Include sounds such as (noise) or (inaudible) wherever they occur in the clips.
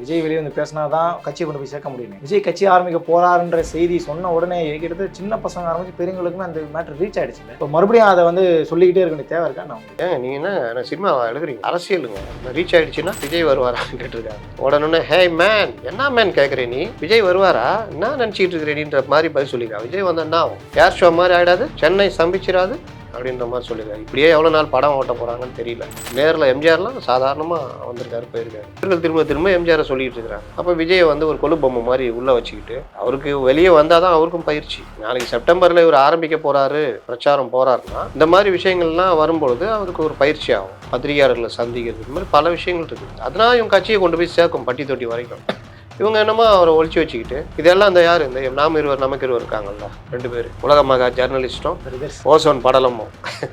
விஜய் வெளியே வந்து பேசினாதான் கட்சியை கொண்டு போய் சேர்க்க முடியும். விஜய் கட்சி ஆரம்பிக்க போறாருன்ற செய்தி சொன்ன உடனே கிட்டத்தட்ட சின்ன பசங்க ஆரம்பிச்சு பெரியவங்களுக்குமே அந்த மேட்டர் ரீச் ஆயிடுச்சு இப்போ மறுபடியும் அதை வந்து சொல்லிக்கிட்டே இருக்க வேண்டிய தேவை இருக்கா? நான் ஏங்க நீங்க என்ன நான் சினிமா எழுதுறீங்க? அரசியலுங்க. ரீச் ஆயிடுச்சுன்னா விஜய் வருவாரான்னு (laughs) கேட்டிருக்காங்க உடனே ஹே மேன் என்ன மேன் கேட்குறே நீ? விஜய் வருவாரா? என்ன நினச்சிக்கிட்டு இருக்கிறேன்ற மாதிரி பதில் சொல்லியிருக்கா விஜய் வந்தா என்ன ஆகும்? ஏர் ஷோ மாதிரி ஆயிடாது? சென்னை சம்பிச்சிடாது அப்படின்ற மாதிரி சொல்லியிருக்காரு. இப்படியே எவ்வளோ நாள் படம் ஓட்ட போகிறாங்கன்னு தெரியல. நேரில் எம்ஜிஆர்லாம் சாதாரணமாக வந்திருக்காரு போயிருக்காரு. திரும்ப திரும்ப எம்ஜிஆரை சொல்லிட்டு இருக்கிறாங்க. அப்போ விஜயை வந்து ஒரு கொலு பொம்மை மாதிரி உள்ளே வச்சுக்கிட்டு அவருக்கு வெளியே வந்தால் தான் அவருக்கும் பயிற்சி. நாளைக்கு செப்டம்பரில் இவர் ஆரம்பிக்க போகிறாரு பிரச்சாரம் போகிறாருன்னா இந்த மாதிரி விஷயங்கள்லாம் வரும்பொழுது அவருக்கு ஒரு பயிற்சி ஆகும். பத்திரிகையாளர்களை சந்திக்கிறது இந்த மாதிரி பல விஷயங்கள் இருக்குது அதனால் இவங்க கட்சியை கொண்டு போய் சேர்க்கும் பட்டி தொட்டி வரைக்கும். இவங்க என்னமோ அவரை ஒழிச்சு வச்சுக்கிட்டு இதெல்லாம் இந்த யார்? இந்த நாம் இருவர் நமக்கு இருவர் இருக்காங்கல்ல? ரெண்டு பேர். உலக மகா ஜெர்னலிஸ்டும் ஓசோன் படலமும்.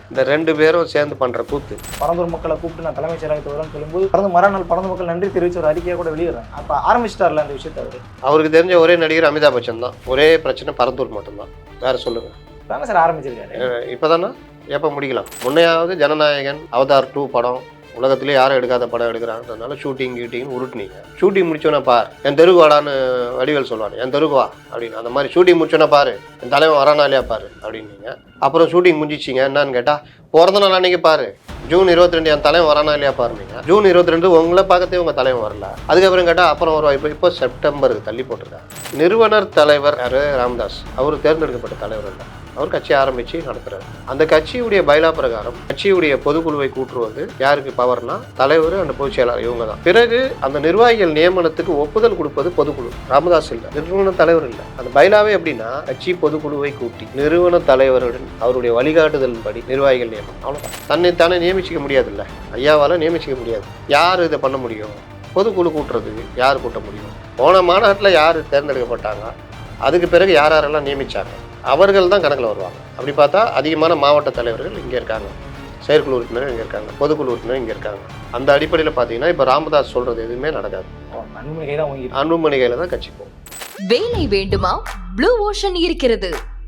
இந்த ரெண்டு பேரும் சேர்ந்து பண்ற கூத்து. பரந்தூர் மக்களை கூப்பிட்டு நான் தலைமைச் செயலகத்தை வரேன்னு சொல்லும்போது பறந்து மறுநாள் பறந்து மக்கள் நன்றி தெரிவிச்சு ஒரு அறிக்கையை கூட வெளியிடுறாங்க. அப்போ ஆரம்பிச்சிட்டார்ல அந்த விஷயத்தை அவர்? அவருக்கு தெரிஞ்ச ஒரே நடிகர் அமிதாப் பச்சன் தான். ஒரே பிரச்சனை பரந்தூர் மட்டும்தான். வேற சொல்லுங்க. தானே சார் ஆரம்பிச்சிருக்காரு. இப்பதானே? எப்போ முடிக்கலாம்? முன்னையாவது ஜனநாயகன் அவதார் டூ படம் உலகத்திலே யாரும் எடுக்காத படம் எடுக்கிறான்றதுனால ஷூட்டிங் கீட்டிங் உருட்டுனீங்க. ஷூட்டிங் முடிச்சோன்னா பார். என் தெருவு வாடான்னு வடிவேல் சொல்லுவாங்க என் தெருவு வா அப்படின்னு. அந்த மாதிரி ஷூட்டிங் முடிச்சோன்னா பாரு என் தலைவன் வரானாலியா பாரு? அப்படின்னீங்க. அப்புறம் ஷூட்டிங் முடிச்சிச்சிங்க என்னன்னு கேட்டால் பிறந்த நாள் அன்னைக்கு பாரு ஜூன் இருபத்தி ரெண்டு என் தலைவன் வரானா இல்லையா பாருங்க ஜூன் இருபத்தி ரெண்டு உங்களை பார்க்கத்தே உங்கள் தலைவன் வரல. அதுக்கப்புறம் கேட்டால் அப்புறம் ஒரு இப்போ இப்போ செப்டம்பருக்கு தள்ளி போட்டிருக்காங்க நிறுவனர் தலைவர் யாரு? ராமதாஸ். அவர் தேர்ந்தெடுக்கப்பட்ட தலைவர் இல்லை. அவர் கட்சி ஆரம்பித்து நடத்துகிறார் அந்த கட்சியுடைய பைலா பிரகாரம் கட்சியுடைய பொதுக்குழுவை கூட்டுவது யாருக்கு பவர்னா தலைவர் அந்த பொதுச் செயலாளர் இவங்க தான் பிறகு அந்த நிர்வாகிகள் நியமனத்துக்கு ஒப்புதல் கொடுப்பது பொதுக்குழு. ராமதாஸ் இல்லை. நிறுவன தலைவர் இல்லை. அந்த பைலாவே எப்படின்னா கட்சி பொதுக்குழுவை கூட்டி நிறுவன தலைவருடன் அவருடைய வழிகாட்டுதலின்படி நிர்வாகிகள் நியமனம். அவ்வளோதான் தன்னை தானே நியமிச்சிக்க முடியாதுல்ல. ஐயாவால் நியமிச்சிக்க முடியாது. யார் இதை பண்ண முடியும்? பொதுக்குழு கூட்டுறதுக்கு யார் கூட்ட முடியும்? போன மாநாட்டில் யார் தேர்ந்தெடுக்கப்பட்டாங்க? அதுக்கு பிறகு யார் யாரெல்லாம் நியமித்தாங்க அவர்கள் தான் கணக்கில் வருவாங்க. அப்படி பார்த்தா அதிகமான மாவட்ட தலைவர்கள் இங்கே இருக்காங்க. செயற்குழு உறுப்பினர் இங்கே இருக்காங்க. பொதுக்குழு உறுப்பினர் இங்கே இருக்காங்க. அந்த அடிப்படையில் பார்த்தீங்கன்னா இப்போ ராமதாஸ் சொல்கிறது எதுவுமே நடக்காது. அன்புமணி கையில் தான் கட்சி போகும். வேலை வேண்டுமா? ப்ளூ ஓஷன் இருக்கிறது.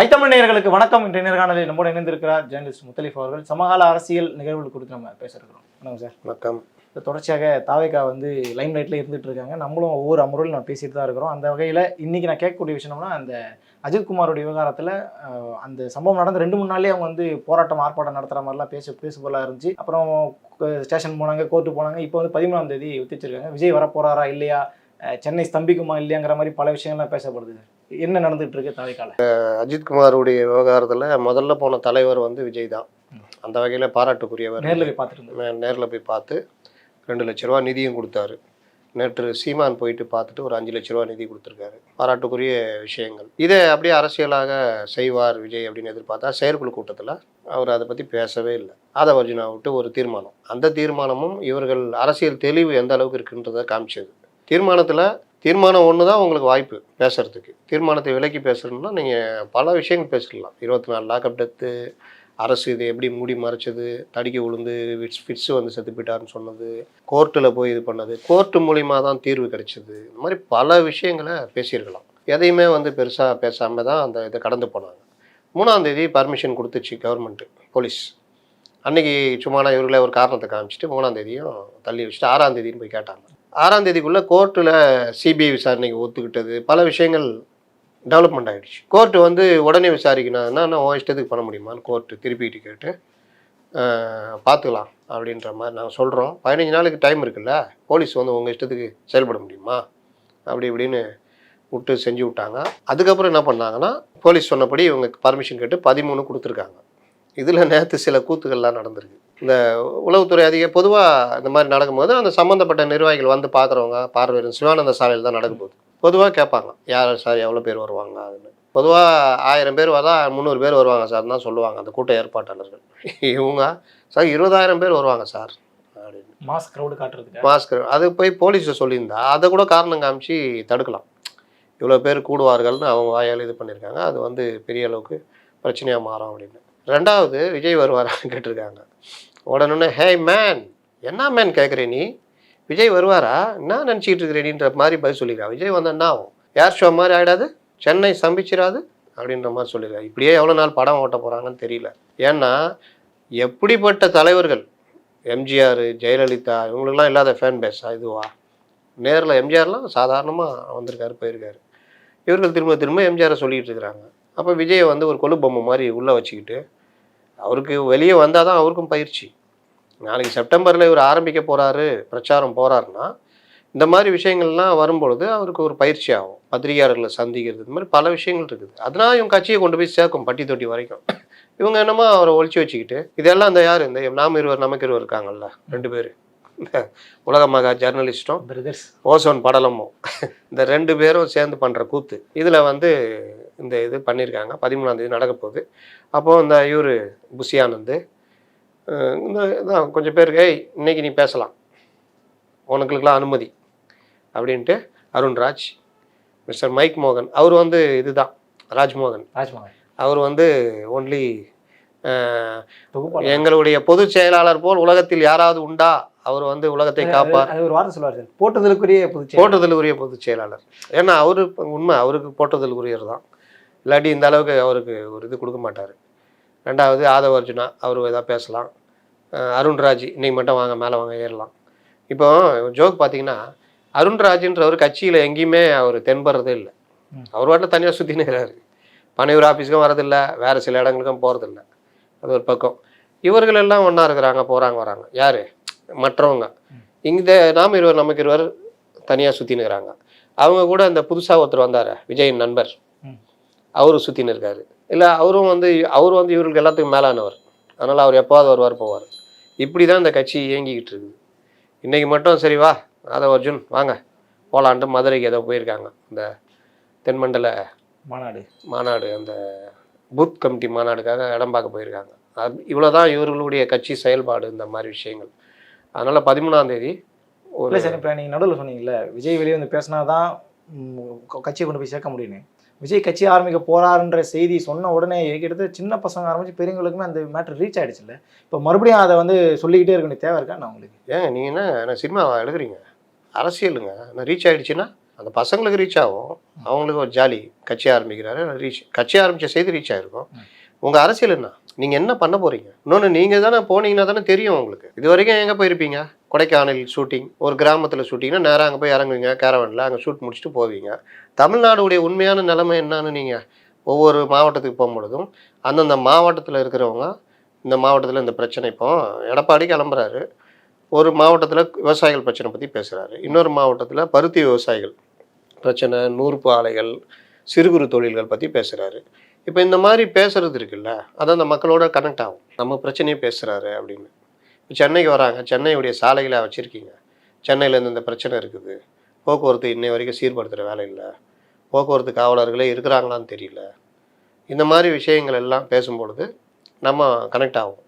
ஐத்தமிழ் நேயர்களுக்கு வணக்கம். இன்றைய நேர்காணலில் நம்மோடு இணைந்திருக்கிறார் ஜேர்னலிஸ்ட் முத்தலிஃப் அவர்கள். சமகால அரசியல் நிகழ்வுகள் குறித்து நம்ம பேச இருக்கிறோம் வணக்கம் சார். வணக்கம். இப்போ தொடர்ச்சியாக தாவேக்கா வந்து லைம் லைட்டில் இருந்துட்டு இருக்காங்க. நம்மளும் ஒவ்வொரு அமர்வுலையும் நம்ம பேசிட்டு தான் இருக்கிறோம். அந்த வகையில் இன்னைக்கு நான் கேட்கக்கூடிய விஷயம்னா அந்த அஜித்குமாரோட விவகாரத்தில் அந்த சம்பவம் நடந்து ரெண்டு மூணு நாள்லயே அவங்க வந்து போராட்டம் ஆர்ப்பாட்டம் நடத்துகிற மாதிரிலாம் பேச பேசுபொருளாக இருந்துச்சு. அப்புறம் ஸ்டேஷன் போனாங்க கோர்ட்டு போனாங்க. இப்போ வந்து பதிமூணாம் தேதி ஒத்திச்சிருக்காங்க. விஜய் வரப்போறாரா இல்லையா? சென்னை ஸ்தம்பிக்குமா இல்லையாங்கிற மாதிரி பல விஷயங்கள்லாம் பேசப்படுது என்ன நடந்துட்டு இருக்கு தாவேக்கால? அஜித்குமாருடைய விவகாரத்தில் முதல்ல போன தலைவர் வந்து விஜய் தான். அந்த வகையில் பாராட்டுக்குரியவர். நேரில் போய் பார்த்துட்டு இருந்தது நேரில் போய் பார்த்து ரெண்டு லட்ச ரூபா நிதியும் கொடுத்தாரு. நேற்று சீமான் போயிட்டு பார்த்துட்டு ஒரு அஞ்சு லட்ச ரூபா நிதி கொடுத்துருக்காரு. பாராட்டுக்குரிய விஷயங்கள். இதை அப்படியே அரசியலாக செய்வார் விஜய் அப்படின்னு எதிர்பார்த்தா செயற்குழு கூட்டத்தில் அவர் அதை பற்றி பேசவே இல்லை. அதை வர்ஜுனா விட்டு ஒரு தீர்மானம். அந்த தீர்மானமும் இவர்கள் அரசியல் தெளிவு எந்த அளவுக்கு இருக்குன்றதை காமிச்சது. தீர்மானத்தில் தீர்மானம் ஒன்று தான் உங்களுக்கு வாய்ப்பு பேசுகிறதுக்கு தீர்மானத்தை விலக்கி பேசுகிறோம்னா நீங்கள் பல விஷயங்கள் பேசிடலாம். இருபத்தி நாலு லாக்அப் டெத்து அரசு இதை எப்படி மூடி மறைச்சது தடிக்க விழுந்து ஃபிட்ஸ் ஃபிட்ஸு வந்து செத்து போயிட்டாருன்னு சொன்னது கோர்ட்டில் போய் இது பண்ணது கோர்ட்டு மூலிமா தான் தீர்வு கிடைச்சது. இந்த மாதிரி பல விஷயங்களை பேசியிருக்கலாம். எதையுமே வந்து பெருசாக பேசாமல் தான் அந்த இதை கடந்து போனாங்க. மூணாம் தேதி பர்மிஷன் கொடுத்துச்சு கவர்மெண்ட்டு போலீஸ் அன்னைக்கு சும்மா இவர்களே ஒரு காரணத்தை காமிச்சிட்டு மூணாம் தேதியும் தள்ளி வச்சுட்டு ஆறாம் தேதின்னு போய் கேட்டாங்க. ஆறாம் தேதிக்குள்ளே கோர்ட்டில் சிபிஐ விசாரணைக்கு ஒத்துக்கிட்டது. பல விஷயங்கள் டெவலப்மெண்ட் ஆகிடுச்சு கோர்ட்டு வந்து உடனே விசாரிக்கணும்னா நான் உன் இஷ்டத்துக்கு பண்ண முடியுமான்னு கோர்ட்டு திருப்பிட்டு கேட்டு பார்த்துக்கலாம் அப்படின்ற மாதிரி நாங்கள் சொல்கிறோம் பதினஞ்சு நாளுக்கு டைம் இருக்குல்ல? போலீஸ் வந்து உங்கள் இஷ்டத்துக்கு செயல்பட முடியுமா? அப்படி இப்படின்னு விட்டு செஞ்சு விட்டாங்க. அதுக்கப்புறம் என்ன பண்ணாங்கன்னா போலீஸ் சொன்னபடி இவங்க பர்மிஷன் கேட்டு பதிமூணு கொடுத்துருக்காங்க. இதில் நேற்று சில கூத்துக்கள்லாம் நடந்திருக்கு. இந்த உளவுத்துறை அதிக பொதுவாக இந்த மாதிரி நடக்கும்போது அந்த சம்மந்தப்பட்ட நிர்வாகிகள் வந்து பார்க்குறவங்க பார்வையிடும் சிவானந்த சாலையில் தான் நடக்கும் போது பொதுவாக கேட்பாங்க யார் சார் எவ்வளோ பேர் வருவாங்க? அதுன்னு பொதுவாக ஆயிரம் பேர் வரா முந்நூறு பேர் வருவாங்க சார் தான் சொல்லுவாங்க அந்த கூட்ட ஏற்பாட்டாளர்கள். இவங்க சார் இருபதாயிரம் பேர் வருவாங்க சார். அப்படின்னு. மாஸ் க்ரௌடு காட்டுறதுக்கு? மாஸ்க் அது போய் போலீஸை சொல்லியிருந்தா அதை கூட காரணம் காமிச்சு தடுக்கலாம். இவ்வளோ பேர் கூடுவார்கள்னு அவங்க வாயால் இது பண்ணியிருக்காங்க அது வந்து பெரிய அளவுக்கு பிரச்சனையாக மாறும் அப்படின்னு. ரெண்டாவது விஜய் வருவாரான்னு (laughs) கேட்டிருக்காங்க. உடனே ஹே மேன். என்ன மேன்? கேட்குறே நீ. விஜய் வருவாரா? என்ன நினச்சிக்கிட்டு இருக்கிறேனின்ற மாதிரி பதில் சொல்லியிருக்கான் விஜய் வந்தால் என்ன ஆகும்? யார் ஷோ மாதிரி ஆகிடாது சென்னை சம்பிச்சிடாது அப்படின்ற மாதிரி சொல்லியிருக்காங்க இப்படியே எவ்வளோ நாள் படம் ஓட்ட போகிறாங்கன்னு தெரியல. ஏன்னா எப்படிப்பட்ட தலைவர்கள்? எம்ஜிஆர் ஜெயலலிதா இவங்களுக்குலாம் இல்லாத ஃபேன் பேஸா இதுவா? நேரில் எம்ஜிஆர்லாம் சாதாரணமாக வந்திருக்காரு போயிருக்காரு. இவர்கள் திரும்ப திரும்ப எம்ஜிஆரை சொல்லிகிட்டு இருக்கிறாங்க. அப்போ விஜயை வந்து ஒரு கொலு பொம்மை மாதிரி உள்ளே வச்சுக்கிட்டு அவருக்கு வெளியே வந்தால் தான் அவருக்கும் பயிற்சி. நாளைக்கு செப்டம்பரில் இவர் ஆரம்பிக்க போகிறாரு பிரச்சாரம் போகிறாருன்னா இந்த மாதிரி விஷயங்கள்லாம் வரும்பொழுது அவருக்கு ஒரு பயிற்சி ஆகும். பத்திரிகையாளர்களை சந்திக்கிறது இந்த மாதிரி பல விஷயங்கள் இருக்குது. அதனால் இவங்க கட்சியை கொண்டு போய் சேர்க்கும் பட்டி தொட்டி வரைக்கும். இவங்க என்னமோ அவரை ஒழிச்சு வச்சுக்கிட்டு இதெல்லாம் இந்த யார்? இந்த நாம் இருவர் நமக்கு இருவர் இருக்காங்கல்ல ரெண்டு பேர். இந்த உலக மகா ஜர்னலிஸ்ட்டும் பிரதர்ஸ் ஓசோன் படலமும். இந்த ரெண்டு பேரும் சேர்ந்து பண்ணுற கூத்து. இதில் வந்து இந்த இது பண்ணியிருக்காங்க. பதிமூணாம் தேதி நடக்க போகுது. அப்போது இந்த இவர் புஷி ஆனந்த் அஹ் இந்த இதான் கொஞ்சம் பேருக்கு ஏய் இன்னைக்கு நீ பேசலாம். உனக்குலாம் அனுமதி. அப்படின்ட்டு அருண்ராஜ் மிஸ்டர் மைக் மோகன் அவர் வந்து இதுதான் ராஜ்மோகன். ராஜ்மோகன். அவர் வந்து ஒன்லி எங்களுடைய பொதுச் செயலாளர் போல் உலகத்தில் யாராவது உண்டா? அவர் வந்து உலகத்தை காப்பார். ஒரு வார்த்தை சொல்லுவார் புதுச்சேரி போற்றுதல் உரிய பொதுச் செயலாளர். ஏன்னா அவரு உண்மை அவருக்கு போற்றுதல் உரியர் தான். இல்லாட்டி இந்த அளவுக்கு அவருக்கு ஒரு இது கொடுக்க மாட்டார். ரெண்டாவது ஆதவ அர்ஜுனா அவர் ஏதாவது பேசலாம். அருண்ராஜ் இன்னைக்கு மட்டும் வாங்க மேலே வாங்க ஏறலாம். இப்போ ஜோக் பார்த்தீங்கன்னா அருண்ராஜ்ன்றவர் கட்சியில் எங்கேயுமே அவர் தென்படுறதே இல்லை. அவர் வாட்டில் தனியாக சுற்றினுக்கிறாரு பனையூர் ஆஃபீஸுக்கும் வரதில்லை வேறு சில இடங்களுக்கும் போகிறதில்ல அது ஒரு பக்கம். இவர்கள் எல்லாம் ஒன்றா இருக்கிறாங்க போகிறாங்க வராங்க. யார்? மற்றவங்க. இந்த நாம் இருவர் நமக்கு இருவர் தனியாக சுற்றினுக்கிறாங்க அவங்க கூட இந்த புதுசாக ஒருத்தர் வந்தார் விஜயின் நண்பர். ம். அவரு சுற்றின்னு இருக்காரு. இல்லை அவரும் வந்து அவர் வந்து இவர்களுக்கு எல்லாத்துக்கும் மேலானவர். அதனால் அவர் எப்போவாது வருவார் போவார். இப்படி தான் இந்த கட்சி இயங்கிக்கிட்டு இருக்குது. இன்றைக்கி மட்டும் சரி வா ஆதவ அர்ஜுன் வாங்க. போகலான்ட்டு மதுரைக்கு ஏதோ போயிருக்காங்க. இந்த தென்மண்டல மாநாடு. மாநாடு அந்த பூத் கமிட்டி மாநாடுக்காக இடம் பார்க்க போயிருக்காங்க. அது இவ்வளோதான் இவர்களுடைய கட்சி செயல்பாடு இந்த மாதிரி விஷயங்கள். அதனால் பதிமூணாம் தேதி ஒரு இல்லை சார் இப்போ நீங்கள் நடுவில் சொன்னீங்கல்ல விஜய் வெளியே வந்து பேசினா தான் கட்சியை கொண்டு போய் சேர்க்க முடியும்னு. விஜய் கட்சி ஆரம்பிக்க போறாருன்ற செய்தி சொன்ன உடனே கிட்டத்தட்ட சின்ன பசங்க ஆரம்பிச்சு பெரியவங்களுக்குமே அந்த மேட்டர் ரீச் ஆயிடுச்சுல்ல. இப்போ மறுபடியும் அதை வந்து சொல்லிக்கிட்டே இருக்க வேண்டிய தேவை இருக்கா? நான் உங்களுக்கு ஏங்க நீங்கள் என்ன என்ன சினிமா எடுக்கிறீங்க அரசியலுங்க. நான் ரீச் ஆகிடுச்சுன்னா அந்த பசங்களுக்கு ரீச் ஆகும். அவங்களுக்கு ஒரு ஜாலி. கட்சி ஆரம்பிக்கிறாரு ரீச் கட்சி ஆரம்பித்த செய்தி ரீச் ஆகிருக்கும் உங்கள் அரசியல் என்ன? நீங்கள் என்ன பண்ண போகிறீங்க இன்னொன்று நீங்கள் தானே போனீங்கன்னா தானே தெரியும் உங்களுக்கு. இது வரைக்கும் எங்கே போயிருப்பீங்க? கொடைக்கானல் ஷூட்டிங் ஒரு கிராமத்தில் ஷூட்டிங்னா நேராக அங்கே போய் இறங்குவீங்க கேரவனில் அங்கே ஷூட் முடிச்சுட்டு போவீங்க. தமிழ்நாடுடைய உண்மையான நிலைமை என்னன்னு நீங்கள் ஒவ்வொரு மாவட்டத்துக்கு போகும்பொழுதும் அந்தந்த மாவட்டத்தில் இருக்கிறவங்க இந்த மாவட்டத்தில் இந்த பிரச்சனை இப்போ எடப்பாடி கிளம்புறாரு. ஒரு மாவட்டத்தில் விவசாயிகள் பிரச்சனை பற்றி பேசுகிறாரு இன்னொரு மாவட்டத்தில் பருத்தி விவசாயிகள் பிரச்சனை நூறுப்பு ஆலைகள் சிறு குறு தொழில்கள் பற்றி பேசுகிறாரு இப்போ இந்த மாதிரி பேசுறது இருக்குல்ல அதான் அந்த மக்களோட கனெக்ட் ஆகும். நம்ம பிரச்சனையை பேசுகிறாரு அப்படின்னு. சென்னைக்கு வராங்க. சென்னையுடைய சாலைகளை வச்சுருக்கீங்க. சென்னையில் இந்த பிரச்சனை இருக்குது. போக்குவரத்து இன்னை வரைக்கும் சீர்படுத்துகிற வேலை இல்லை. போக்குவரத்து காவலர்களே இருக்கிறாங்களான்னு தெரியல. இந்த மாதிரி விஷயங்கள் எல்லாம் பேசும்பொழுது நம்ம கனெக்ட் ஆகும்.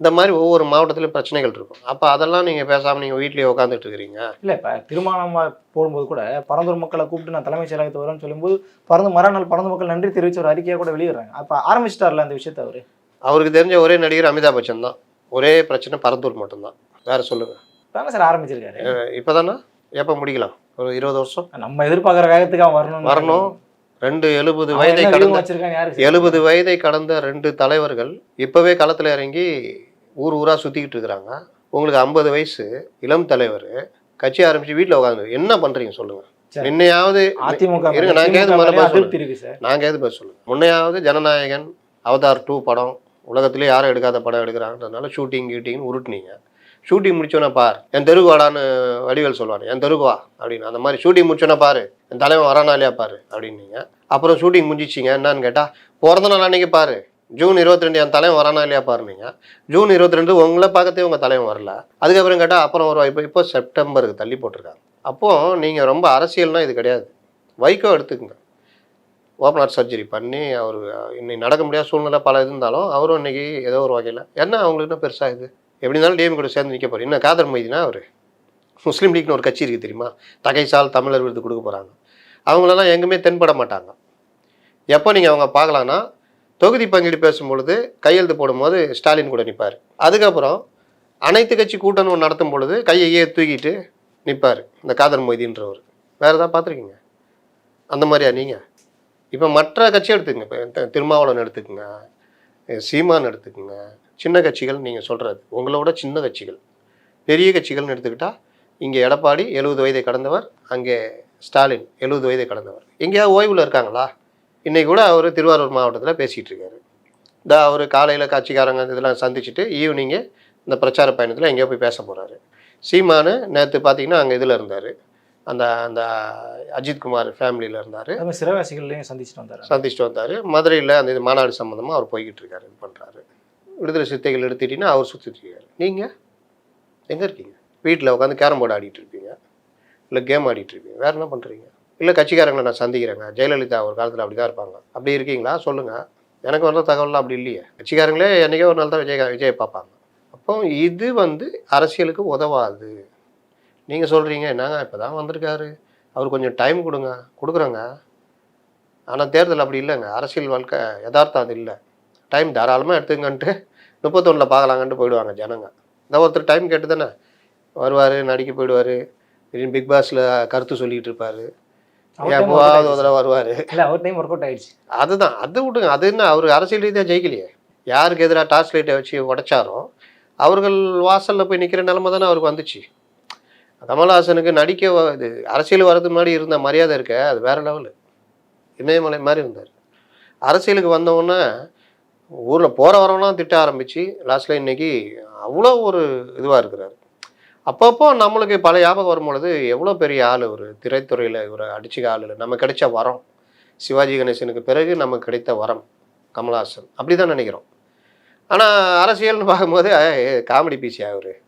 இந்த மாதிரி ஒவ்வொரு மாவட்டத்திலும் பிரச்சனைகள் இருக்கும். அப்போ அதெல்லாம் நீங்கள் பேசாமல் நீங்கள் வீட்லேயே உட்காந்துட்டு இருக்கிறீங்க. இல்லை இப்போ திருமணம் போடும்போது கூட பரந்தூர் மக்களை கூப்பிட்டு நான் தலைமைச் செயலகத்தை வரேன்னு சொல்லும்போது பறந்து மறுநாள் பறந்து மக்கள் நன்றி தெரிவிச்ச ஒரு அறிக்கையை கூட வெளியிடுறாங்க. அப்போ ஆரம்பிச்சிட்டார்ல அந்த விஷயத்தை அவரு? அவருக்கு தெரிஞ்ச ஒரே நடிகர் அமிதாப் பச்சன் தான். ஒரே பிரச்சனை பரந்தூர் மட்டும்தான். வேற சொல்லுங்கள் தானே சார் ஆரம்பிச்சிருக்காரு. இப்போ தானே எப்போ முடிக்கலாம்? ஒரு இருபது வருஷம்? நம்ம எதிர்பார்க்குற வேகத்துக்கு அவன் வரணும். வரணும் ரெண்டு எழுபது வயதை கடந்த எழுபது வயதை கடந்த ரெண்டு தலைவர்கள் இப்போவே களத்தில் இறங்கி ஊர் ஊராக சுற்றிக்கிட்டு இருக்கிறாங்க. உங்களுக்கு ஐம்பது வயசு இளம் தலைவர் கட்சி ஆரம்பிச்சு வீட்டில் உட்காந்து என்ன பண்ணுறீங்க சொல்லுங்கள். முன்னையாவது அதிமுக இருங்க, நான் சார். நாங்கள் எது பேச சொல்லுங்கள் முன்னையாவது ஜனநாயகன் அவதார் டூ படம் உலகத்திலே யாரும் எடுக்காத படம் எடுக்கிறாங்கன்றதுனால ஷூட்டிங் கீட்டிங்னு உருட்டுனீங்க. ஷூட்டிங் முடிச்சோன்னே பார் என் தெருக்கு வாடான்னு வடிவேல் சொல்லுவாரு என் தெருக்கு வா அப்படின்னு. அந்த மாதிரி ஷூட்டிங் முடிச்சோன்னே பாரு என் தலைவன் வரானா இல்லையா பாரு அப்படின்னீங்க. அப்புறம் ஷூட்டிங் முடிஞ்சிச்சிங்க என்னன்னு கேட்டால் பிறந்த நாள் அன்னைக்கு பாரு ஜூன் இருபத்தி ரெண்டு என் தலைவன் வரானா இல்லையா பாருனீங்க ஜூன் இருபத்தி ரெண்டு உங்களை பார்க்கத்தே உங்கள் தலைவன் வரல. அதுக்கப்புறம் கேட்டால் அப்புறம் வருவா இப்போ இப்போ செப்டம்பருக்கு தள்ளி போட்டிருக்காங்க. அப்போது நீங்கள் ரொம்ப அரசியல்னால் இது கிடையாது. வைகோ எடுத்துக்கங்க. ஓப்பன் ஹார்ட் சர்ஜரி பண்ணி அவர் இன்னைக்கு நடக்க முடியாத சூழ்நிலை பல இது இருந்தாலும் அவரும் இன்னைக்கு ஏதோ ஒரு வகையில் என்ன அவங்களுக்கு என்ன பெருசாக இது? எப்படி இருந்தாலும் டிஎம் கூட சேர்ந்து நிற்க போகிறார் இன்னும் காதர் மைதினா அவர்? முஸ்லீம் லீக்னு ஒரு கட்சி இருக்குது தெரியுமா? தகைசால் தமிழர் விருது கொடுக்க போகிறாங்க அவங்களெல்லாம் எங்குமே தென்பட மாட்டாங்க. எப்போ நீங்கள் அவங்க பார்க்கலான்னா தொகுதி பங்கீடு பேசும்பொழுது கையெழுத்து போடும்போது ஸ்டாலின் கூட நிற்பார் அதுக்கப்புறம் அனைத்து கட்சி கூட்டணி நடத்தும் பொழுது கையையே தூக்கிட்டு நிற்பார் இந்த காதர் மொய்தின்றவர். வேறு ஏதாவது பார்த்துருக்கீங்க? அந்த மாதிரியா நீங்கள் இப்போ மற்ற கட்சி எடுத்துக்கங்க. இப்போ திருமாவளவன் எடுத்துக்கோங்க. சீமான் எடுத்துக்கோங்க. சின்ன கட்சிகள் நீங்கள் சொல்கிறது உங்களோட சின்ன கட்சிகள். பெரிய கட்சிகள்னு எடுத்துக்கிட்டால் இங்கே எடப்பாடி எழுபது வயதை கடந்தவர் அங்கே ஸ்டாலின் எழுபது வயதை கடந்தவர். எங்கேயாவது ஓய்வில் இருக்காங்களா? இன்றைக்கி கூட அவர் திருவாரூர் மாவட்டத்தில் பேசிகிட்டு இருக்காரு. இந்த அவர் காலையில் கட்சிக்காரங்க இதெல்லாம் சந்திச்சுட்டு ஈவினிங்கு இந்த பிரச்சார பயணத்தில் எங்கேயோ போய் பேச போகிறாரு சீமானு நேற்று பார்த்தீங்கன்னா அங்கே இதில் இருந்தார். அந்த அந்த அஜித்குமார் ஃபேமிலியில் இருந்தார். அது சிறைவாசிகள்லையும் சந்திச்சுட்டு வந்தார். சந்திச்சுட்டு வந்தார். மதுரையில் அந்த இது மாநாடு சம்மந்தமாக அவர் போய்கிட்டு இருக்காரு இது பண்ணுறாரு விடுதலை சிறுத்தைகள் எடுத்துட்டீங்கன்னா அவர் சுற்றிட்டு இருக்காரு. நீங்கள் எங்கே இருக்கீங்க? வீட்டில் உட்காந்து கேரம் போர்டு ஆடிட்டு இருப்பீங்க. இல்லை கேம் ஆடிட்டு இருப்பீங்க. வேறு என்ன பண்ணுறீங்க இல்லை கட்சிக்காரங்களை நான் சந்திக்கிறேங்க. ஜெயலலிதா ஒரு காலத்தில் அப்படி தான் இருப்பாங்க. அப்படி இருக்கீங்களா? சொல்லுங்கள் எனக்கு வந்த தகவல்லாம் அப்படி இல்லையே. கட்சிக்காரங்களே என்றைக்கோ ஒரு நாள் தான் விஜய் விஜய் பார்ப்பாங்க. அப்போ இது வந்து அரசியலுக்கு உதவாது. நீங்கள் சொல்கிறீங்க என்னங்க இப்போ தான் வந்திருக்காரு? அவர் கொஞ்சம் டைம் கொடுங்க. கொடுக்குறோங்க. ஆனால் தேர்தல் அப்படி இல்லைங்க. அரசியல் வாழ்க்கை யதார்த்தம் அது இல்லை. டைம் தாராளமாக எடுத்துங்கன்ட்டு முப்பத்தொன்னில் பார்க்கலாங்கன்ட்டு போயிடுவாங்க ஜனங்க. இந்த ஒருத்தர் டைம் கேட்டு தானே வருவார் நடிக்க போயிடுவார். திடீர்னு பிக் பாஸில் கருத்து சொல்லிகிட்டு இருப்பார். எப்போவாவது ஒரு தடவை வருவார்? இல்லை அவர் டைம் ஒர்க் அவுட் ஆயிடுச்சு. அதுதான். அது விடுங்க. அது என்ன? அவர் அரசியல் ரீதியாக ஜெயிக்கலையே. யாருக்கு எதிராக டார்ச் லைட்டை வச்சு உடைச்சாரோ அவர்கள் வாசலில் போய் நிற்கிற நிலமை தானே அவருக்கு வந்துச்சு. கமல்ஹாசனுக்கு நடிக்க வ- இது அரசியல் வர்றது முன்னாடி இருந்த மரியாதை இருக்க அது வேற லெவலு. இமயமலை மாதிரி இருந்தார். அரசியலுக்கு வந்தவுடனே ஊரில் போகிற வரவெல்லாம் திட்ட ஆரம்பித்து லாஸ்ட்டில் இன்னைக்கு அவ்வளோ ஒரு இதுவாக இருக்கிறார். அப்பப்போ நம்மளுக்கு பல ஞாபகம் வரும் பொழுது எவ்வளோ பெரிய ஆள் ஒரு திரைத்துறையில் இவர் அடிச்சுக்க ஆள் இல்லை. நம்ம கிடைச்ச வரம் சிவாஜி கணேசனுக்கு பிறகு நமக்கு கிடைத்த வரம் கமல்ஹாசன். அப்படி தான் நினைக்கிறோம். ஆனால் அரசியல்னு பார்க்கும்போது காமெடி பீஸியா அவர்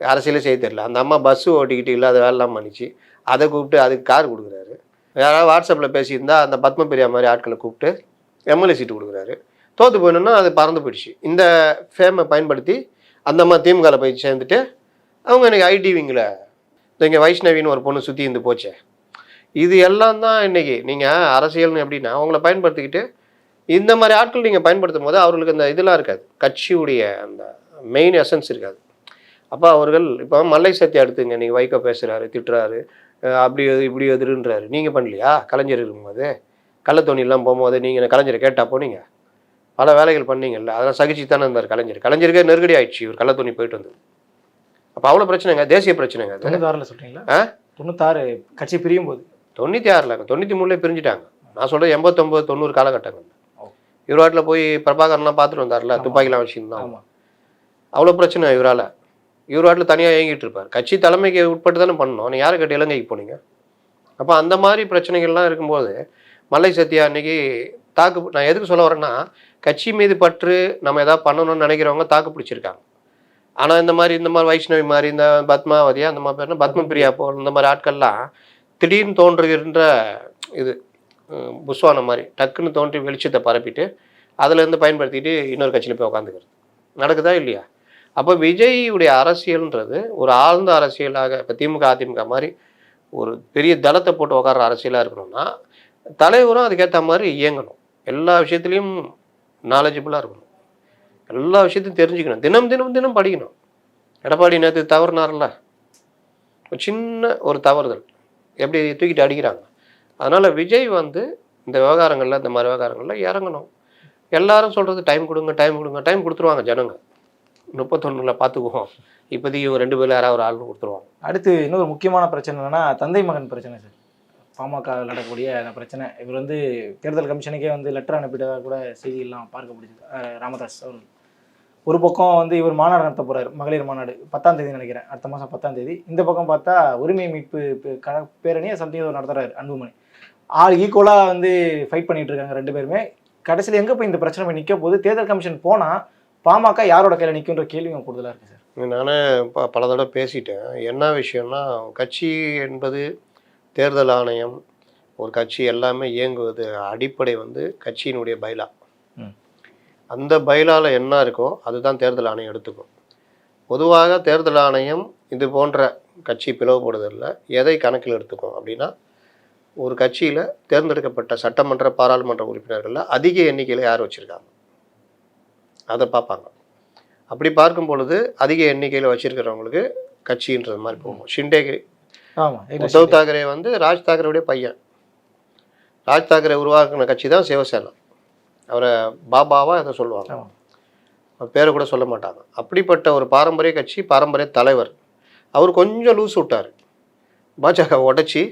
அரசியலே செய்ய தெரியல. அந்த அம்மா பஸ்ஸு ஓட்டிக்கிட்டு இல்லாத வேலைலாம் பண்ணிச்சு. அதை கூப்பிட்டு அதுக்கு கார் கொடுக்குறாரு. யாராவது வாட்ஸ்அப்பில் பேசியிருந்தா அந்த பத்மபிரியா மாதிரி ஆட்களை கூப்பிட்டு எம்எல்ஏ சீட்டு கொடுக்குறாரு. தோற்று போயிடணும்னா அது பறந்து போயிடுச்சு. இந்த ஃபேமை பயன்படுத்தி அந்த அம்மா திமுகவில் போய் சேர்ந்துட்டு அவங்க எனக்கு ஐடி விங்கில் இங்கே வைஷ்ணவின்னு ஒரு பொண்ணு சுற்றி இருந்து போச்சே. இது எல்லாம் தான் இன்னைக்கு. நீங்கள் அரசியல்னு எப்படின்னா அவங்கள பயன்படுத்திக்கிட்டு இந்த மாதிரி ஆட்கள் நீங்கள் பயன்படுத்தும் போது அவர்களுக்கு அந்த இதெல்லாம் இருக்காது. கட்சியுடைய அந்த மெயின் எசன்ஸ் இருக்காது. அப்போ அவர்கள் இப்போ மல்லை சத்தியா எடுத்துங்க நீங்கள் வைகோ பேசுகிறாரு திட்டுறாரு அப்படி இப்படி எதிர்ன்றாரு நீங்கள் பண்ணலையா? கலைஞர் இருக்கும்போது. கள்ளத்தோணிலாம் போகும்போது நீங்கள் கலைஞரை கேட்டா போனீங்க? பல வேலைகள் பண்ணீங்கல்ல அதெல்லாம் சகிச்சு தானே இருந்தார் கலைஞர். கலைஞருக்கே நெருக்கடி ஆயிடுச்சு இவர் கள்ளத்தோணி போயிட்டு வந்தது அப்போ அவ்வளோ பிரச்சனைங்க தேசிய பிரச்சனைங்க தொண்ணூத்தாறில் சொல்றீங்களா? ஆ? தொண்ணூத்தாறு கட்சி பிரியும் போது தொண்ணூற்றி ஆறில் தொண்ணூற்றி மூணுலேயே பிரிஞ்சுட்டாங்க. நான் சொல்கிறேன் எண்பத்தொம்பது தொண்ணூறு காலகட்டங்கள். ஓ. இவராட்டில் போய் பிரபாகரன்லாம் பார்த்துட்டு வந்தார்ல. துப்பாக்கிலாம் வச்சுருந்தான் அவ்வளோ பிரச்சனை இவரால். இவராட்டில் தனியாக இயங்கிட்டு இருப்பார். கட்சி தலைமைக்கு உட்பட்டு தானே பண்ணணும். நீ யாரை கேட்டு இலங்கைக்கு போனீங்க? அப்போ அந்த மாதிரி பிரச்சனைகள்லாம் இருக்கும்போது மல்லை சத்யா அன்னைக்கு தாக்கு நான் எதுக்கு சொல்ல வரேன்னா கட்சி மீது பற்று நம்ம எதாவது பண்ணணும்னு நினைக்கிறவங்க தாக்கு பிடிச்சிருக்காங்க. ஆனால் இந்த மாதிரி இந்த மாதிரி வைஷ்ணவி மாதிரி இந்த பத்மாவதியா அந்த மாதிரி பேர்னா பத்மபிரியா போல் இந்த மாதிரி ஆட்கள்லாம் திடீர்னு தோன்றுகின்ற இது உம், புஸ்வானம் மாதிரி டக்குன்னு தோன்றி வெளிச்சத்தை பரப்பிட்டு அதுலேருந்து பயன்படுத்திட்டு இன்னொரு கட்சியில் போய் உட்காந்துக்கிறது நடக்குதா இல்லையா? அப்போ விஜய்யுடைய அரசியல்ன்றது ஒரு ஆழ்ந்த அரசியலாக இப்போ திமுக அதிமுக மாதிரி ஒரு பெரிய தளத்தை போட்டு உட்கார்ற அரசியலாக இருக்கணும்னா தலைவரும் அதுக்கேற்ற மாதிரி இயங்கணும். எல்லா விஷயத்துலையும் நாலேஜபிளாக இருக்கணும். எல்லா விஷயத்தையும் தெரிஞ்சுக்கணும். தினம் தினம் தினம் படிக்கணும். எடப்பாடி நேற்று தவறுனார்ல. ஒரு சின்ன ஒரு தவறுதல். எப்படி தூக்கிட்டு அடிக்கிறாங்க? அதனால் விஜய் வந்து இந்த விவகாரங்களில் இந்த மாதிரி விவகாரங்களில் இறங்கணும். எல்லாரும் சொல்கிறது டைம் கொடுங்க டைம் கொடுங்க டைம் கொடுத்துருவாங்க ஜனங்கள் முப்பத்தொன்னில் பார்த்துக்குவோம் இப்போதைக்கு இவங்க ரெண்டு பேர்ல யாராவது ஒரு ஆள் கொடுத்துருவாங்க அடுத்து இன்னொரு முக்கியமான பிரச்சனை என்னன்னா தந்தை மகன் பிரச்சனை சார். பாமக நடக்கக்கூடிய அந்த பிரச்சனை. இவர் வந்து தேர்தல் கமிஷனுக்கே வந்து லெட்டர் அனுப்பிட்டதாக கூட செய்தியெல்லாம் பார்க்க முடிஞ்சது. ராமதாஸ் அவர்கள். ஒரு பக்கம் வந்து இவர் மாநாடு நடத்த போகிறார் மகளிர் மாநாடு. பத்தாம் தேதி நினைக்கிறேன். அடுத்த மாதம் பத்தாம் தேதி. இந்த பக்கம் பார்த்தா உரிமை மீட்பு பே- க- பேரணியை சம்திங் ஏதோ நடத்துறாரு அன்புமணி. ஆள் ஈக்குவலாக வந்து ஃபைட் பண்ணிட்டு இருக்காங்க ரெண்டு பேருமே. கடைசியில் எங்கே போய் இந்த பிரச்சனை போய் நிற்க போது தேர்தல் கமிஷன் போனால் பாமக யாரோட கையில் நிற்குன்ற கேள்வியும் கூடுதலாக இருக்குது சார். நானே ப பல தடவை பேசிட்டேன். என்ன விஷயம்னா கட்சி என்பது தேர்தல் ஆணையம் ஒரு கட்சி எல்லாமே இயங்குவது அடிப்படை வந்து கட்சியினுடைய பைலா. அந்த பைலால என்ன இருக்கோ அதுதான் தேர்தல் ஆணையம் எடுத்துக்கும். பொதுவாக தேர்தல் ஆணையம் இது போன்ற கட்சி பிளவுபடுதலில். எதை கணக்கில் எடுத்துக்கும் அப்படின்னா ஒரு கட்சியில் தேர்ந்தெடுக்கப்பட்ட சட்டமன்ற பாராளுமன்ற உறுப்பினர்களில் அதிக எண்ணிக்கையில் யார் வச்சுருக்காங்க? அதை பார்ப்பாங்க. அப்படி பார்க்கும் பொழுது அதிக எண்ணிக்கையில் வச்சிருக்கிறவங்களுக்கு கட்சின்றது மாதிரி போகும். ஷிண்டே உத்தவ் தாக்கரே வந்து ராஜ் தாக்கரேவுடைய பையன். ராஜ் தாக்கரே உருவாக்கின கட்சி தான் சிவசேனா. அவரை பாபாவா எதை சொல்லுவாங்க. பேரை கூட சொல்ல மாட்டாங்க. அப்படிப்பட்ட ஒரு பாரம்பரிய கட்சி பாரம்பரிய தலைவர். அவர் கொஞ்சம் லூஸ் விட்டார். பாஜக உடச்சி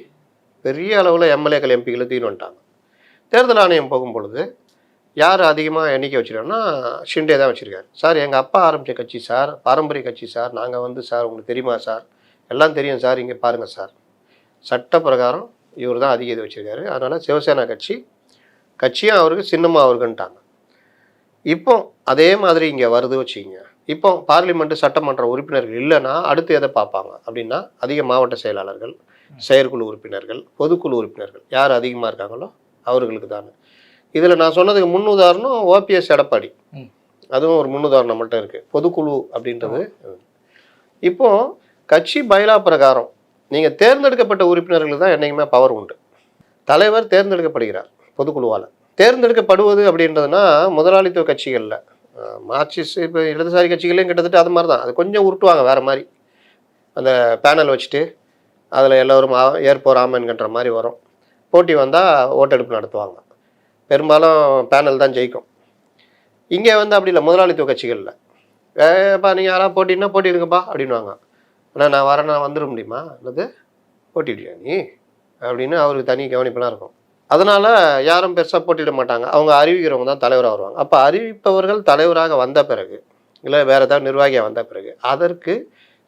பெரிய அளவில் எம்எல்ஏக்கள் எம்பிக்களை தூக்கின்னு வந்துட்டாங்க. தேர்தல் ஆணையம் போகும் பொழுது யார் அதிகமாக எண்ணிக்கை வச்சிருக்காருன்னா ஷிண்டே தான் வச்சுருக்காரு. சார் எங்கள் அப்பா ஆரம்பித்த கட்சி சார் பாரம்பரிய கட்சி சார் நாங்கள் வந்து சார் உங்களுக்கு தெரியுமா சார்? எல்லாம் தெரியும் சார் இங்கே பாருங்கள் சார். சட்ட பிரகாரம் இவர் தான் அதிக இது வச்சுருக்காரு. அதனால் சிவசேனா கட்சி கட்சியும் அவருக்கு சின்னமாக அவருக்குன்ட்டாங்க. இப்போ அதே மாதிரி இங்கே வருது வச்சுக்கிங்க. இப்போ பார்லிமெண்ட்டு சட்டமன்ற உறுப்பினர்கள் இல்லைன்னா அடுத்து எதை பார்ப்பாங்க? அப்படின்னா அதிக மாவட்ட செயலாளர்கள் செயற்குழு உறுப்பினர்கள் பொதுக்குழு உறுப்பினர்கள். யார் அதிகமாக இருக்காங்களோ அவர்களுக்கு தானே. இதில் நான் சொன்னதுக்கு முன்னுதாரணம் ஓபிஎஸ் எடப்பாடி. அதுவும் ஒரு முன்னுதாரணம் மட்டும் இருக்குது பொதுக்குழு அப்படின்றது. இப்போ கட்சி பைலா பிரகாரம் நீங்கள் தேர்ந்தெடுக்கப்பட்ட உறுப்பினர்களுக்கு தான் என்றைக்குமே பவர் உண்டு. தலைவர் தேர்ந்தெடுக்கப்படுகிறார் பொதுக்குழுவால். தேர்ந்தெடுக்கப்படுவது அப்படின்றதுனா முதலாளித்துவ கட்சிகளில். மார்க்சிஸ்ட் இப்போ இடதுசாரி கட்சிகளையும் கிட்டத்தட்ட அது மாதிரி தான் அது கொஞ்சம் உருட்டுவாங்க வேறு மாதிரி. அந்த பேனல் வச்சுட்டு அதில் எல்லோரும் ஏற்போர் ஆமன்கின்ற மாதிரி வரும். போட்டி வந்தால் ஓட்டெடுப்பு நடத்துவாங்க. பெரும்பாலும் பேனல் தான் ஜெயிக்கும். இங்கே வந்து அப்படி இல்லை முதலாளித்துவ கட்சிகளில். ஏப்பா நீங்கள் யாராவது போட்டின்னா போட்டிடுங்கப்பா அப்படின்வாங்க ஆனால் நான் வரேன் நான் வந்துட முடியுமா? அல்லது போட்டிடுவியா நீ? அப்படின்னு அவருக்கு தனி கவனிப்பெல்லாம் இருக்கும். அதனால் யாரும் பெருசாக போட்டிட மாட்டாங்க. அவங்க அறிவிக்கிறவங்க தான் தலைவராக வருவாங்க. அப்போ அறிவிப்பவர்கள் தலைவராக வந்த பிறகு இல்லை வேறு ஏதாவது நிர்வாகியாக வந்த பிறகு அதற்கு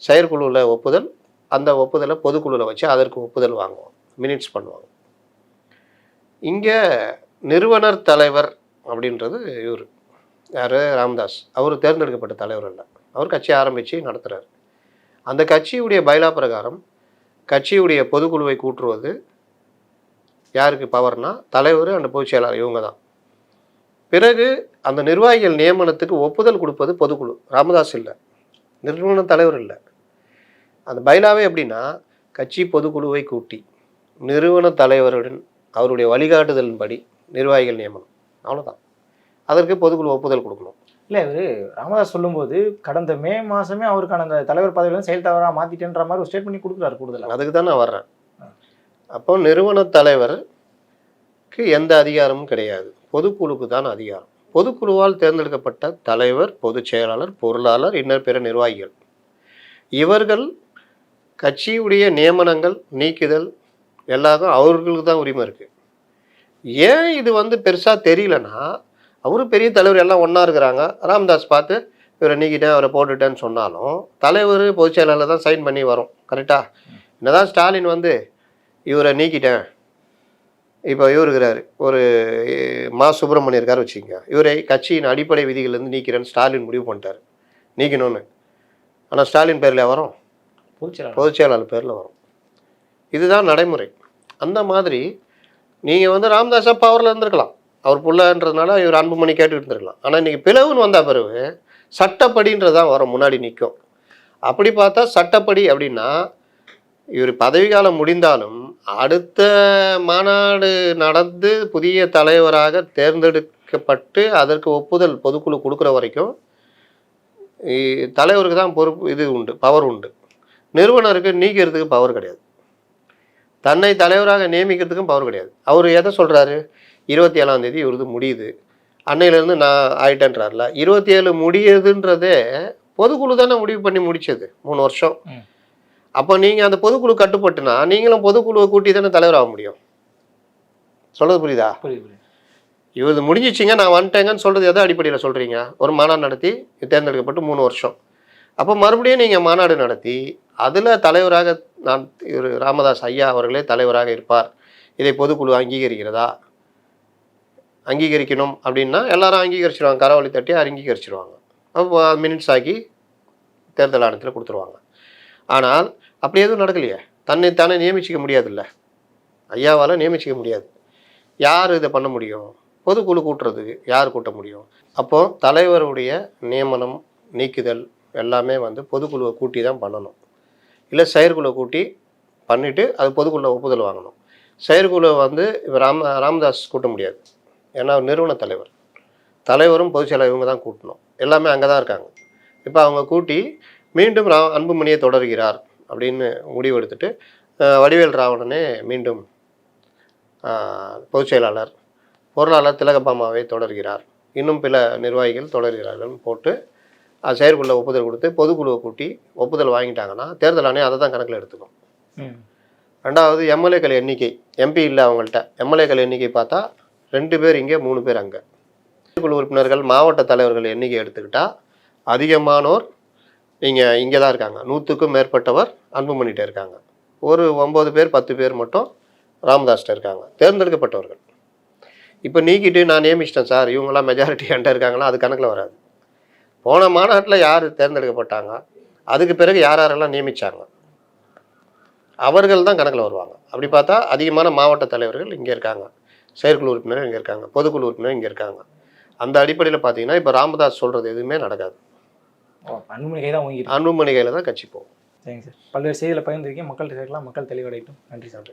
செயற்குழுவில் ஒப்புதல் அந்த ஒப்புதலை பொதுக்குழுவில் வச்சு அதற்கு ஒப்புதல் வாங்குவோம். மினிட்ஸ் பண்ணுவாங்க. இங்கே நிறுவனர் தலைவர் அப்படின்றது இவர். யார்? ராமதாஸ். அவர் தேர்ந்தெடுக்கப்பட்ட தலைவர் இல்லை அவர் கட்சி ஆரம்பித்து நடத்துகிறார் அந்த கட்சியுடைய பைலா பிரகாரம் கட்சியுடைய பொதுக்குழுவை கூட்டுருவது யாருக்கு பவர்னா தலைவர் அந்த பொதுச் செயலாளர் இவங்க தான். பிறகு அந்த நிர்வாகிகள் நியமனத்துக்கு ஒப்புதல் கொடுப்பது பொதுக்குழு. ராமதாஸ் இல்லை. நிறுவன தலைவர் இல்லை. அந்த பைலாவே எப்படின்னா கட்சி பொதுக்குழுவை கூட்டி நிறுவன தலைவருடன் அவருடைய வழிகாட்டுதலின்படி நிர்வாகிகள் நியமனம். அவ்வளோதான் அதற்கு பொதுக்குழு ஒப்புதல் கொடுக்கணும். இல்ல இவரு ராமதாஸ் சொல்லும்போது கடந்த மே மாசமே அவருக்கான அந்த தலைவர் பதவியில செயல் தலைவரா மாத்திட்டேன்ற மாதிரி ஒரு ஸ்டேட்மெண்ட் கொடுக்குறாரு கூடுதலா? அதுக்கு தான் நான் வர்றேன். அப்போ நிறுவன தலைவருக்கு எந்த அதிகாரமும் கிடையாது. பொதுக்குழுக்கு தான் அதிகாரம். பொதுக்குழுவால் தேர்ந்தெடுக்கப்பட்ட தலைவர் பொதுச் செயலாளர் பொருளாளர் இன்னர் பிற நிர்வாகிகள். இவர்கள் கட்சியுடைய நியமனங்கள் நீக்குதல் எல்லாரும் அவர்களுக்கு தான் உரிமை இருக்குது ஏன் இது வந்து பெருசாக தெரியலனா அவரும் பெரிய தலைவர் எல்லாம் ஒன்றா இருக்கிறாங்க. ராமதாஸ் பார்த்து இவரை நீக்கிட்டேன் அவரை போட்டுட்டேன்னு சொன்னாலும் தலைவர் பொதுச் செயலாளர் தான் சைன் பண்ணி வரும். கரெக்டாக என்னதான் ஸ்டாலின் வந்து இவரை நீக்கிட்டேன். இப்போ இவர் இருக்கிறாரு. ஒரு மா. சுப்பிரமணியம் இருக்காரு வச்சுக்கோங்க. இவரை கட்சியின் அடிப்படை விதிகள்லேருந்து நீக்கிறேன்னு ஸ்டாலின் முடிவு பண்ணிட்டார். நீக்கணும்னு. ஆனால் ஸ்டாலின் பேரில் வரும். பொதுச் செயலாளர் பேரில் வரும். இதுதான் நடைமுறை. அந்த மாதிரி நீங்கள் வந்து ராமதாஸா பவரில் இருந்திருக்கலாம். அவர் புள்ளன்றதுனால இவர் அன்புமணி கேட்டுக்கிட்டு இருந்திருக்கலாம் ஆனால் இன்றைக்கி பிளவுன்னு வந்த பிறகு சட்டப்படின்றது தான் வரும் முன்னாடி நிற்கும் அப்படி பார்த்தா சட்டப்படி அப்படின்னா இவர் பதவிக்காலம் முடிந்தாலும் அடுத்த மாநாடு நடந்து புதிய தலைவராக தேர்ந்தெடுக்கப்பட்டு அதற்கு ஒப்புதல் பொதுக்குழு கொடுக்குற வரைக்கும் தலைவருக்கு தான் பொறுப்பு இது உண்டு பவர் உண்டு. நிறுவனருக்கு நீக்கிறதுக்கு பவர் கிடையாது. தன்னை தலைவராக நியமிக்கிறதுக்கும் பவர் கிடையாது. அவர் எதை சொல்கிறாரு இருபத்தி ஏழாம் தேதி இவரது முடியுது. அன்னையிலேருந்து நான் ஆயிட்டேன்றார்ல. இருபத்தி ஏழு முடியுதுன்றதே பொதுக்குழு தானே முடிவு பண்ணி முடிச்சது. மூணு வருஷம். அப்போ நீங்கள் அந்த பொதுக்குழு கட்டுப்பட்டுனா நீங்களும் பொதுக்குழுவை கூட்டி தானே தலைவராக முடியும். சொல்றது புரியுதா? இவரது முடிஞ்சிச்சிங்க நான் வந்துட்டேங்கன்னு சொல்கிறது எதை அடிப்படையில் சொல்கிறீங்க ஒரு மாநாடு நடத்தி தேர்ந்தெடுக்கப்பட்டு மூணு வருஷம். அப்போ மறுபடியும் நீங்கள் மாநாடு நடத்தி அதில் தலைவராக நான் இவர் ராமதாஸ் ஐயா அவர்களே தலைவராக இருப்பார். இதை பொதுக்குழு அங்கீகரிக்கிறதா? அங்கீகரிக்கணும் அப்படின்னா எல்லாரும் அங்கீகரிச்சிருவாங்க. கரவழி தட்டி அங்கீகரிச்சிருவாங்க. அப்போ மினிட்ஸ் ஆக்கி தேர்தல் ஆணையத்தில் கொடுத்துருவாங்க. ஆனால் அப்படி எதுவும் நடக்கலையே. தன்னை தானே நியமிச்சிக்க முடியாதுல்ல. ஐயாவால் நியமிச்சிக்க முடியாது. யார் இதை பண்ண முடியும்? பொதுக்குழு கூட்டுறதுக்கு யார் கூட்ட முடியும்? அப்போது தலைவருடைய நியமனம் நீக்குதல் எல்லாமே வந்து பொதுக்குழுவை கூட்டி தான் பண்ணணும். இல்லை செயற்குழு கூட்டி பண்ணிவிட்டு அது பொதுக்குழு ஒப்புதல் வாங்கணும். செயற்குழு வந்து இப்போ ராம ராமதாஸ் கூட்ட முடியாது. ஏன்னா நிறுவன தலைவர். தலைவரும் பொதுச் செயலாளர் இவங்க தான் கூட்டணும். எல்லாமே அங்கே தான் இருக்காங்க. இப்போ அவங்க கூட்டி மீண்டும் ரா அன்புமணியை தொடர்கிறார் அப்படின்னு முடிவெடுத்துட்டு வடிவேல் ராவணனே மீண்டும் பொதுச் செயலாளர் பொருளாளர் திலகபாமாவை தொடர்கிறார். இன்னும் பல நிர்வாகிகள் தொடர்கிறார்கள் போட்டு அது செயற்குள்ள ஒப்புதல் கொடுத்து பொதுக்குழுவை கூட்டி ஒப்புதல் வாங்கிட்டாங்கன்னா தேர்தல் ஆணையம் அதை தான் கணக்கில் எடுத்துக்கும். ரெண்டாவது எம்எல்ஏக்கள் எண்ணிக்கை. எம்பி இல்லை அவங்கள்ட்ட. எம்எல்ஏக்கள் எண்ணிக்கை பார்த்தா ரெண்டு பேர் இங்கே மூணு பேர் அங்கே. குழு உறுப்பினர்கள் மாவட்ட தலைவர்கள் எண்ணிக்கை எடுத்துக்கிட்டால் அதிகமானோர் இங்கே இங்கே தான் இருக்காங்க. நூற்றுக்கும் மேற்பட்டவர் அன்புமணிகிட்ட இருக்காங்க. ஒரு ஒம்பது பேர் பத்து பேர் மட்டும் ராமதாஸ்கிட்ட இருக்காங்க. தேர்ந்தெடுக்கப்பட்டவர்கள். இப்போ நீக்கிட்டு நான் நியமிச்சிட்டேன் சார். இவங்கெல்லாம் மெஜாரிட்டி என்கிட்ட இருக்காங்களா அது கணக்கில் வராது. போன மாநாட்டில் யார் தேர்ந்தெடுக்கப்பட்டாங்க? அதுக்கு பிறகு யார் யாரெல்லாம் நியமிச்சாங்க? அவர்கள் தான் கணக்கில் வருவாங்க. அப்படி பார்த்தா அதிகமான மாவட்ட தலைவர்கள் இங்கே இருக்காங்க. செயற்குழு உறுப்பினர் இங்கே இருக்காங்க. பொதுக்குழு உறுப்பினர் இங்கே இருக்காங்க. அந்த அடிப்படையில் பார்த்தீங்கன்னா இப்போ ராமதாஸ் சொல்கிறது எதுவுமே நடக்காது. ஓ அன்புமணி கை தான் வாங்கிருக்கு அன்புமணி கையில் தான் கட்சி போகும். சரிங்க சார். பல்வேறு செய்திகளை பகிர்ந்துருக்கீங்க. மக்கள்கிட்ட சேர்க்கலாம் மக்கள் தெளிவடையட்டும். நன்றி சார்.